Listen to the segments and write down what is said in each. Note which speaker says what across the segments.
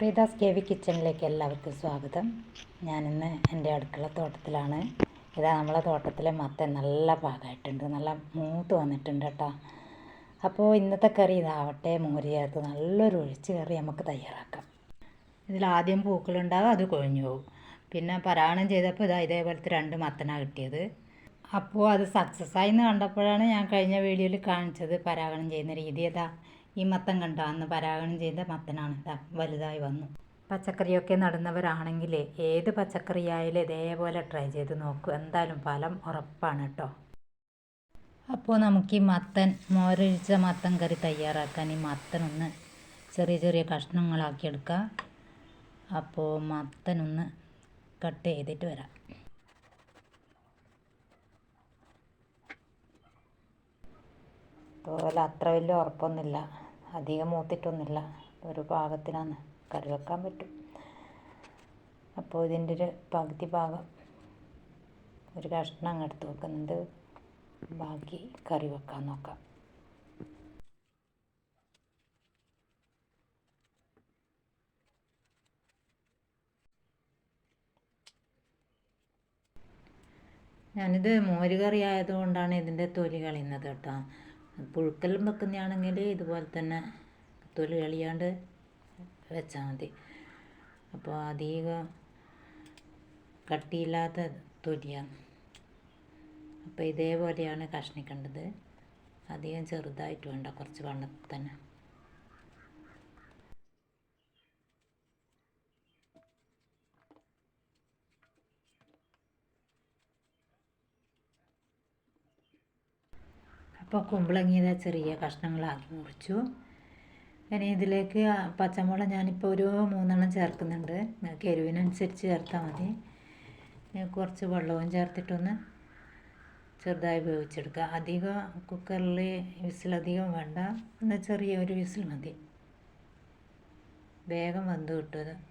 Speaker 1: പ്രീതാസ് K V കിച്ചണിലേക്ക് എല്ലാവർക്കും സ്വാഗതം. ഞാനിന്ന് എന്റെ അടുക്കള തോട്ടത്തിലാണ്. ഇതാ നമ്മളെ തോട്ടത്തിലെ മത്തൻ നല്ല പാകമായിട്ടുണ്ട്. നല്ല മൂത്ത് വന്നിട്ടുണ്ട് കേട്ടോ. അപ്പോൾ ഇന്നത്തെ കറി ഇതാവട്ടെ. മോര് ചേർത്ത് നല്ലൊരു ഒഴിച്ച് കറി നമുക്ക് തയ്യാറാക്കാം. ഇതിൽ ആദ്യം പൂക്കളുണ്ടാവും അത് കൊഴിഞ്ഞു പോകും. പിന്നെ പരാഗണം ചെയ്തപ്പോൾ ഇതാ ഇതേപോലത്തെ രണ്ട് മത്തനാണ് കിട്ടിയത്. അപ്പോൾ അത് സക്സസ് ആയി എന്ന് കണ്ടപ്പോഴാണ് ഞാൻ കഴിഞ്ഞ വീഡിയോയിൽ കാണിച്ചത് പരാഗണം ചെയ്യുന്ന രീതി. ഇതാ ഈ മത്തൻ കണ്ടോ? അന്ന് പരാഗണം ചെയ്ത മത്തനാണ്. ഇതാ വലുതായി വന്നു. പച്ചക്കറിയൊക്കെ നടുന്നവരാണെങ്കിൽ ഏത് പച്ചക്കറിയായാലും ഇതേപോലെ ട്രൈ ചെയ്ത് നോക്കൂ. എന്തായാലും ഫലം ഉറപ്പാണ് കേട്ടോ. അപ്പോൾ നമുക്ക് ഈ മത്തൻ മോരൊഴിച്ച മത്തൻ കറി തയ്യാറാക്കാൻ ഈ മത്തൻ ഒന്ന് ചെറിയ ചെറിയ കഷ്ണങ്ങളാക്കി എടുക്കാം. അപ്പോൾ മത്തൻ ഒന്ന് കട്ട് ചെയ്തിട്ട് വരാം. തോല അത്ര വലിയ ഉറപ്പൊന്നുമില്ല. അധികം മൂത്തിട്ടൊന്നുമില്ല. ഒരു പാകത്തിനാണ് കറി വെക്കാൻ പറ്റും. അപ്പോൾ ഇതിന്റെ ഒരു പകുതി ഭാഗം ഒരു കഷ്ണം അങ്ങ് എടുത്ത് വെക്കുന്നുണ്ട്. ബാക്കി കറി വെക്കാൻ നോക്കാം. ഞാനിത് മോര് കറി ആയതുകൊണ്ടാണ് ഇതിന്റെ തൊലി കളയുന്നത് കേട്ടോ. പുഴുക്കെല്ലാം വെക്കുന്നതാണെങ്കിൽ ഇതുപോലെ തന്നെ തൊലി കളിയാണ്ട് വെച്ചാൽ മതി. അപ്പോൾ അധികം കട്ടിയില്ലാത്ത തൊലിയാണ് അപ്പോൾ ഇതേപോലെയാണ് കഷ്ണിക്കേണ്ടത്. അധികം ചെറുതായിട്ട് വേണ്ട കുറച്ച് വണ്ണത്തിൽ തന്നെ. അപ്പോൾ കുമ്പളങ്ങിയത് ചെറിയ കഷ്ണങ്ങളാക്കി മുറിച്ചു. ഇനി ഇതിലേക്ക് പച്ചമുളക് ഞാനിപ്പോൾ ഒരു മൂന്നെണ്ണം ചേർക്കുന്നുണ്ട്. നിങ്ങൾക്ക് എരിവിനനുസരിച്ച് ചേർത്താൽ മതി. കുറച്ച് വെള്ളവും ചേർത്തിട്ടൊന്ന് ചെറുതായി ഉപയോഗിച്ചെടുക്കുക അധികം കുക്കറിൽ വിസിലധികം വേണ്ട. ഒന്ന് ചെറിയ ഒരു വിസിൽ മതി. വേഗം വെന്ത് കിട്ടും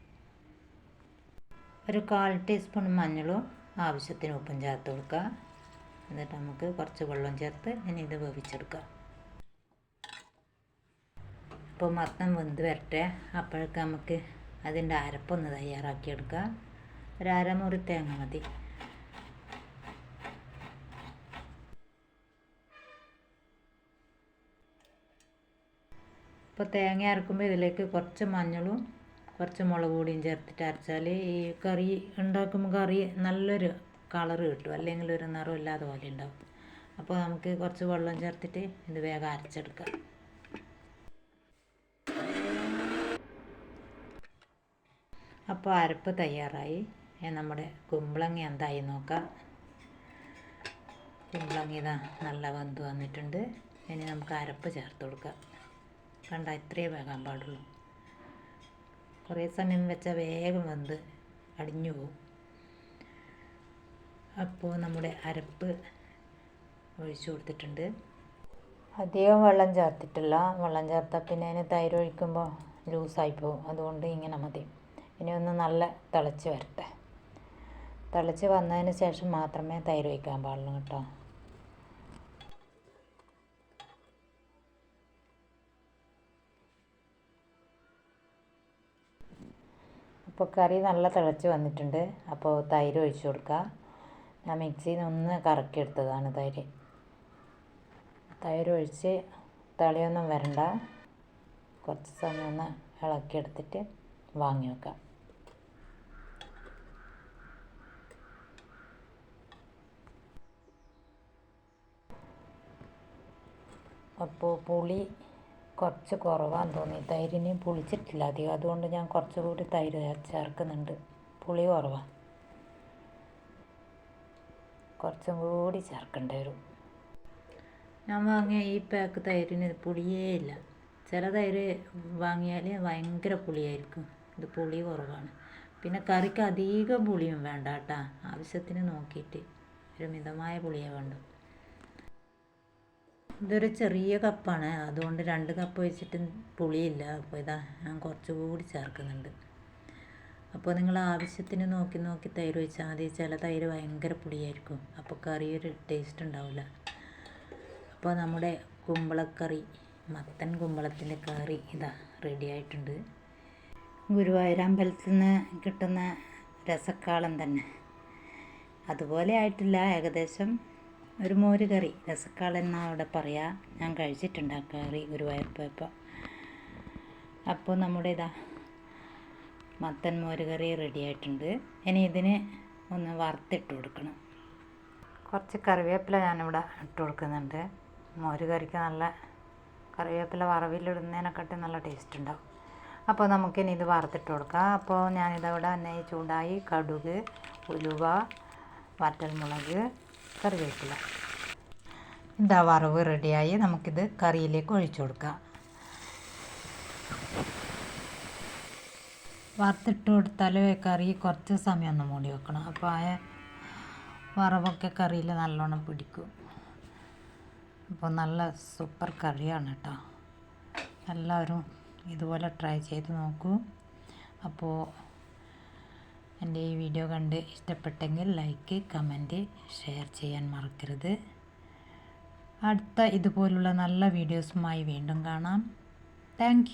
Speaker 1: ഒരു കാൽ ടീസ്പൂൺ മഞ്ഞളും ആവശ്യത്തിന് ഉപ്പും ചേർത്ത് കൊടുക്കുക. എന്നിട്ട് നമുക്ക് കുറച്ച് വെള്ളം ചേർത്ത് ഇനി ഇത് വേവിച്ചെടുക്കാം. അപ്പോൾ മത്തം വെന്ത് വരട്ടെ. അപ്പോഴേക്ക് നമുക്ക് അതിന്റെ അരപ്പൊന്ന് തയ്യാറാക്കിയെടുക്കാം. ഒരു അരമുറി തേങ്ങ മതി. ഇപ്പോൾ തേങ്ങ അരക്കുമ്പോൾ ഇതിലേക്ക് കുറച്ച് മഞ്ഞളും കുറച്ച് മുളക് പൊടിയും ചേർത്തിട്ട് അരച്ചാൽ ഈ കറി ഉണ്ടാക്കുമ്പോൾ കറി നല്ലൊരു കളറ് കിട്ടും. അല്ലെങ്കിൽ ഒരു നിറം ഇല്ലാതെ പോലെ ഉണ്ടാവും. അപ്പോൾ നമുക്ക് കുറച്ച് വെള്ളം ചേർത്തിട്ട് ഇത് വേഗം അരച്ചെടുക്കാം. അപ്പോൾ അരപ്പ് തയ്യാറായി. നമ്മുടെ കുമ്പളങ്ങി എന്തായി നോക്കാം. കുമ്പളങ്ങ ഇതാ നല്ല വെന്ത് വന്നിട്ടുണ്ട്. ഇനി നമുക്ക് അരപ്പ് ചേർത്ത് കൊടുക്കാം. കണ്ട ഇത്രയേ വേഗം പാടുള്ളൂ. കുറേ സമയം വെച്ചാൽ വേഗം വെന്ത് അടിഞ്ഞു പോകും. അപ്പോൾ നമ്മുടെ അരപ്പ് ഒഴിച്ചു കൊടുത്തിട്ടുണ്ട്. അധികം വെള്ളം ചേർത്തിട്ടില്ല. വെള്ളം ചേർത്താൽ പിന്നെ അതിന് തൈര് ഒഴിക്കുമ്പോൾ ലൂസായി പോകും. അതുകൊണ്ട് ഇങ്ങനെ മതി. ഇനി ഒന്ന് നല്ല തിളച്ച് വരട്ടെ. തിളച്ച് വന്നതിന് ശേഷം മാത്രമേ തൈര് ഒഴിക്കാൻ പാടുള്ളൂ കേട്ടോ. അപ്പോൾ കറി നല്ല തിളച്ച് വന്നിട്ടുണ്ട്. അപ്പോൾ തൈര് ഒഴിച്ചു കൊടുക്കുക ഞാൻ മിക്സിയിൽ ഒന്ന് കറക്കിയെടുത്തതാണ് തൈര്. തൈര് ഒഴിച്ച് തളിയൊന്നും വരണ്ട. കുറച്ച് സമയം ഒന്ന് ഇളക്കിയെടുത്തിട്ട് വാങ്ങി വെക്കാം. അപ്പോൾ പുളി കുറച്ച് കുറവാന്ന് തോന്നി. തൈരിന് പുളിച്ചിട്ടില്ല അധികം. അതുകൊണ്ട് ഞാൻ കുറച്ചുകൂടി തൈര് ചേർക്കുന്നുണ്ട്. പുളി കുറവാണ് കുറച്ചും കൂടി ചേർക്കേണ്ടി വരും ഞാൻ വാങ്ങിയ ഈ പാക്ക് തൈരിന് പുളിയേ ഇല്ല. ചില തൈര് വാങ്ങിയാൽ ഭയങ്കര പുളിയായിരിക്കും. ഇത് പുളി കുറവാണ്. പിന്നെ കറിക്ക് അധികം പുളിയും വേണ്ട കേട്ടോ ആവശ്യത്തിന് നോക്കിയിട്ട് ഒരു മിതമായ പുളിയേ വേണ്ടു. ഇതൊരു ചെറിയ കപ്പാണ്. അതുകൊണ്ട് രണ്ട് കപ്പ് വെച്ചിട്ട് പുളിയില്ല. അപ്പോൾ ഇതാ ഞാൻ കുറച്ചുകൂടി ചേർക്കുന്നുണ്ട്. അപ്പോൾ നിങ്ങൾ ആവശ്യത്തിന് നോക്കി നോക്കി തൈര് ഒഴിച്ചാൽ മതി. ചില തൈര് ഭയങ്കര പുളിയായിരിക്കും അപ്പോൾ കറി ഒരു ടേസ്റ്റ് ഉണ്ടാവില്ല. അപ്പോൾ നമ്മുടെ കുമ്പളക്കറി മത്തൻ കുമ്പളത്തിന്റെ കറി ഇതാ റെഡി ആയിട്ടുണ്ട്. നിന്ന് കിട്ടുന്ന രസക്കാളം തന്നെ. അതുപോലെ ആയിട്ടില്ല. ഏകദേശം ഒരു മോര് കറി. രസക്കാളം എന്നാണ് അവിടെ പറയുക ഞാൻ കഴിച്ചിട്ടുണ്ട് ആ കറി ഗുരുവായൂർ പോയപ്പോൾ. അപ്പോൾ നമ്മുടെ ഇതാ മത്തൻ മോര് കറി റെഡി ആയിട്ടുണ്ട്. ഇനി ഇതിന് ഒന്ന് വറുത്തിട്ട് കൊടുക്കണം. കുറച്ച് കറിവേപ്പില ഞാനിവിടെ ഇട്ട് കൊടുക്കുന്നുണ്ട്. മോര് കറിക്ക് നല്ല കറിവേപ്പില വറവിലിടുന്നതിനെക്കാട്ടി നല്ല ടേസ്റ്റ് ഉണ്ടാവും. അപ്പോൾ നമുക്കിനി ഇത് വറുത്തിട്ട് കൊടുക്കാം. അപ്പോൾ ഞാനിതവിടെ തന്നെ ചൂടായി കടുക് ഉലുവ വറ്റൽമുളക് കറിവേപ്പില. ഇതാ വറവ് റെഡിയായി നമുക്കിത് കറിയിലേക്ക് ഒഴിച്ചു കൊടുക്കാം. വറുത്തിട്ട് കൊടുത്താൽ കറി കുറച്ച് സമയം ഒന്ന് മൂടി വെക്കണം. അപ്പോൾ ആ വറവൊക്കെ കറിയിൽ നല്ലോണം പിടിക്കും. അപ്പോൾ നല്ല സൂപ്പർ കറിയാണ് കേട്ടോ എല്ലാവരും ഇതുപോലെ ട്രൈ ചെയ്ത് നോക്കൂ. അപ്പോൾ എന്റെ ഈ വീഡിയോ കണ്ട് ഇഷ്ടപ്പെട്ടെങ്കിൽ ലൈക്ക് കമന്റ് ഷെയർ ചെയ്യാൻ മറക്കരുത്. അടുത്ത ഇതുപോലുള്ള നല്ല വീഡിയോസുമായി വീണ്ടും കാണാം. താങ്ക്